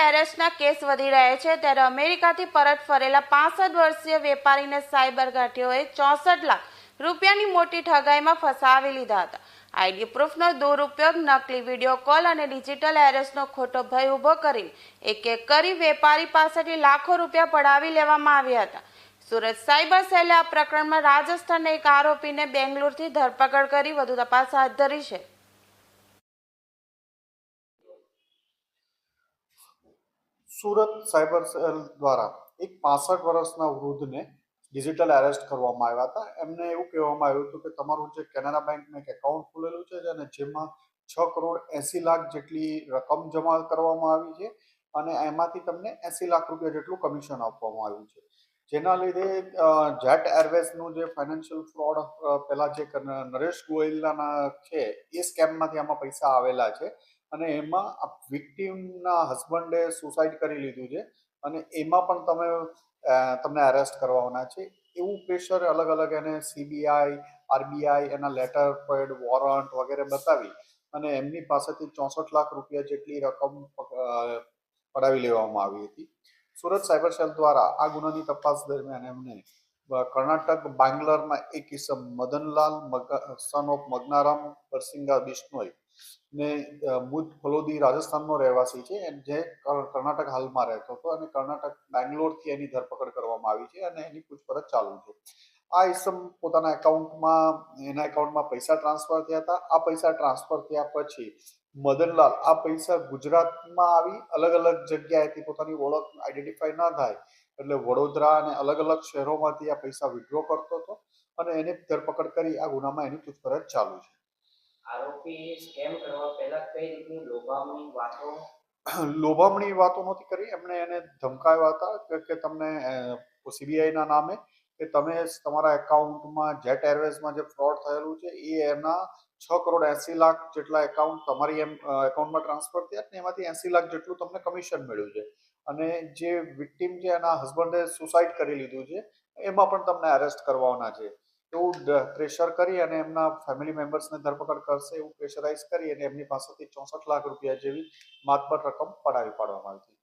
એરેસ્ટના case વધી રહ્યા છે ત્યારે અમેરિકાથી પરત ફરેલા પાસઠ વર્ષીય વેપારીને સાયબર ગાંઠીઓએ ચોસઠ લાખ રૂપિયાની મોટી ઠગાઈમાં ફસાવી લીધા હતા. આઈડી પ્રૂફનો દુરુપયોગ, નકલી વીડિયો કોલ અને ડિજિટલ એરેસ્ટનો ખોટો ભય ઊભો કરીને એક એક કરી વેપારી પાસેથી લાખો રૂપિયા પડાવી લેવામાં આવ્યા હતા. સુરત સાયબર સેલે આ પ્રકરણમાં રાજસ્થાનના એક આરોપીને બેંગ્લોરથી ધરપકડ કરી વધુ તપાસ હાથ ધરી છે. સુરત સાયબર સેલ દ્વારા એક પાસઠ વર્ષના વૃદ્ધને ડિજિટલ એરેસ્ટ કરવામાં આવ્યા હતા. એમને એવું કહેવામાં આવ્યું હતું કે તમારું જે કેનેરા બેંકમાં એક એકાઉન્ટ ખુલેલું છે અને જેમાં છ કરોડ એંસી લાખ જેટલી રકમ જમા કરવામાં આવી છે અને એમાંથી તમને એંસી લાખ રૂપિયા જેટલું કમિશન આપવામાં આવ્યું છે. જેના લીધે જેટ એરવેઝનું જે ફાઇનાન્શિયલ ફ્રોડ પહેલાં જે નરેશ ગોયલના છે, એ સ્કેમમાંથી આમાં પૈસા આવેલા છે. અને એમાં વિક્ટીમના હસબન્ડે સુસાઇડ કરી લીધું છે અને એમાં પણ તમે તમને અરેસ્ટ કરવાના છે. એવું પ્રેશર અલગ અલગ એને સીબીઆઈ આરબીઆઈ એના લેટર પેડ વોરંટ વગેરે બતાવી અને એમની પાસેથી ચોસઠ લાખ રૂપિયા જેટલી રકમ પડાવી લેવામાં આવી હતી. સુરત સાયબર સેલ દ્વારા આ ગુનાની તપાસ દરમિયાન એમને કર્ણાટક, બાંગ્લોરમાં એક કિસ્સમ મદનલાલ સન ઓફ મગનારામ પરસિંગા બિશ્નોઈ ને અ, ફલોદી રાજસ્થાનનો રહેવાસી છે અને જે કર્ણાટક હાલમાં રહેતો હતો અને કર્ણાટક બેંગ્લોરથી એની ધરપકડ કરવામાં આવી છે અને એની પૂછપરછ ચાલુ છે. આ ઇસમ પોતાના એકાઉન્ટમાં એના એકાઉન્ટમાં પૈસા ટ્રાન્સફર થયા હતા. આ પૈસા ટ્રાન્સફર થયા પછી મદનલાલ આ પૈસા ગુજરાતમાં આવી અલગ અલગ જગ્યાએથી પોતાની ઓળખ આઈડેન્ટિફાઈ ના થાય એટલે વડોદરા અને અલગ અલગ શહેરોમાંથી આ પૈસા વિડ્રો કરતો હતો અને એની ધરપકડ કરી આ ગુનામાં એની પૂછપરછ ચાલુ છે. લોભામણી વાતો? લોભામણી નહોતી કરી. એમણે એને ધમકાવ્યા હતા કે કે તમને સીબીઆઈના નામે કે તમે તમારા એકાઉન્ટમાં જેટ એરવેઝમાં જે ફ્રોડ થયેલું છે, એ એના છ કરોડ એંસી લાખ જેટલા એકાઉન્ટ તમારી એમ એકાઉન્ટમાં ટ્રાન્સફર થયા ને એમાંથી એંસી લાખ જેટલું તમને કમિશન મળ્યું છે. અને જે વિક્ટીમ છે એના હસબન્ડે સુસાઇડ કરી લીધું છે. એમાં પણ તમને અરેસ્ટ કરવાના છે. એવું પ્રેશર કરી અને એમના ફેમિલી મેમ્બર્સને ધરપકડ કરશે એવું પ્રેશરાઇઝ કરી અને એમની પાસેથી ચોસઠ લાખ રૂપિયા જેવી માતબર રકમ પડાવી પાડવામાં આવી હતી.